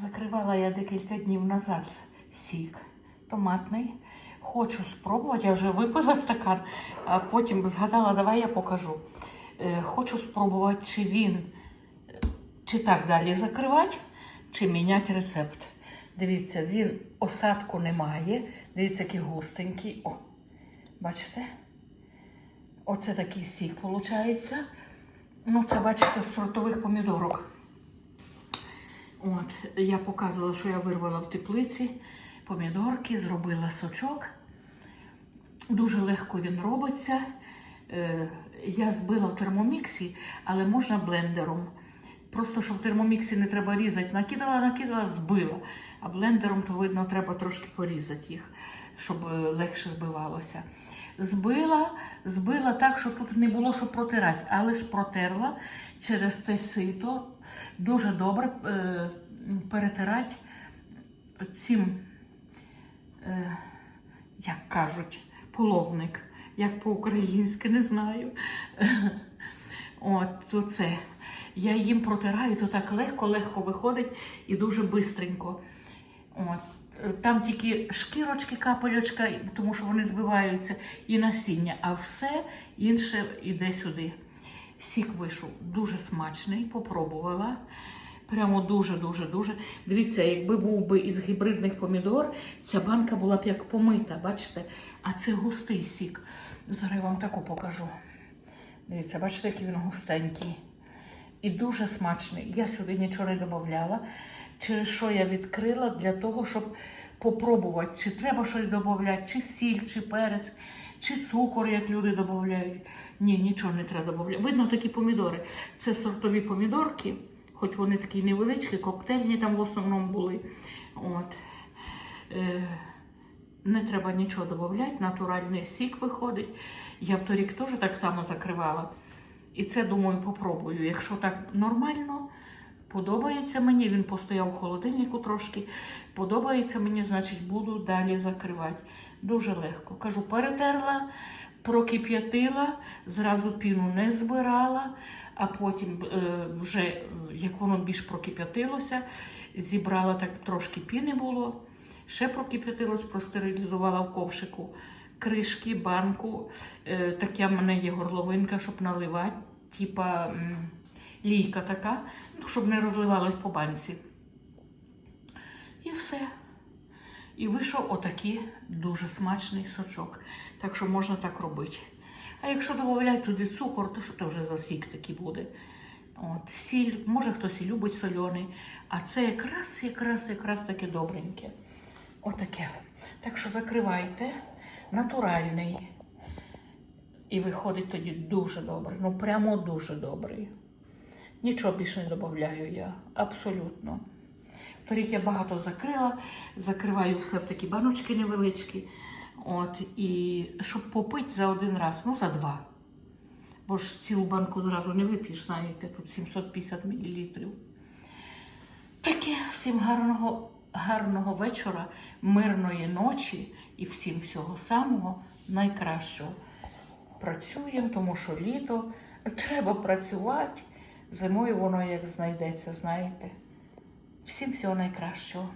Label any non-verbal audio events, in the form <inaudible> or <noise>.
Закривала я декілька днів назад сік томатний. Хочу спробувати, я вже випила стакан, а потім згадала, давай я покажу. Е, Хочу спробувати, чи він, чи так далі закривати, чи міняти рецепт. Дивіться, він осадку не має. Дивіться, який густенький. О, бачите? Оце такий сік виходить. Ну, це бачите, з сортових помідорок. От, я показувала, що я вирвала в теплиці помідорки, зробила сочок. Дуже легко він робиться. Е, я збила в термоміксі, але можна блендером. Просто щоб в термоміксі не треба різати. Накидала, накидала, збила. А блендером, то видно, треба трошки порізати їх, щоб е, легше збивалося. Збила, збила так, щоб тут не було що протирати, але ж протерла через те сито. Дуже добре е, перетирати цим, е, як кажуть, половник, як по-українськи, не знаю. <laughs> От, то це. Я їм протираю, то так легко-легко виходить і дуже бистренько. От. Там тільки шкірочки, капельочка, тому що вони збиваються, і насіння, а все інше йде сюди. Сік вийшов дуже смачний, попробувала. Прямо дуже-дуже-дуже. Дивіться, якби був би із гібридних помідор, ця банка була б як помита, бачите? А це густий сік. Зараз я вам таку покажу. Дивіться, бачите, який він густенький. І дуже смачний. Я сюди нічого не додавала. Через що я відкрила для того, щоб попробувати, чи треба щось додати, чи сіль, чи перець, чи цукор, як люди додають. Ні, нічого не треба додати. Видно такі помідори. Це сортові помідорки, хоч вони такі невеличкі, коктейльні там в основному були. От. Е, не треба нічого додати, натуральний сік виходить. Я в торік теж так само закривала. І це, думаю, попробую. Якщо так нормально, подобається мені, він постояв в холодильнику трошки. Подобається мені, значить, буду далі закривати. Дуже легко. Кажу, перетерла, прокип'ятила, зразу піну не збирала, а потім, е, вже е, як воно більш прокип'ятилося, зібрала так трошки піни було. Ще прокип'ятилось, простерилізувала в ковшику кришки, банку. Е, таке в мене є горловинка, щоб наливати, типа лійка така, ну, щоб не розливалось по банці. І все. І вийшов отакий дуже смачний сочок. Так що можна так робити. А якщо додати туди цукор, то що це вже за сік такий буде. От, сіль, може хтось і любить соляний, а це якраз, якраз, якраз таке добреньке. Отаке. Так що закривайте, натуральний. І виходить тоді дуже добре. Ну прямо дуже добрий. Нічого більше не додаю я. Абсолютно. Торік я багато закрила, закриваю все в такі баночки невеличкі. От, і щоб попити за один раз, ну за два. Бо ж цілу банку зразу не вип'єш, знаєте, тут 750 мл. Таке всім гарного, гарного вечора, мирної ночі і всім всього самого найкращого. Працюємо, тому що літо треба працювати. Зимою воно як знайдеться, знаєте. Всім всього найкращого.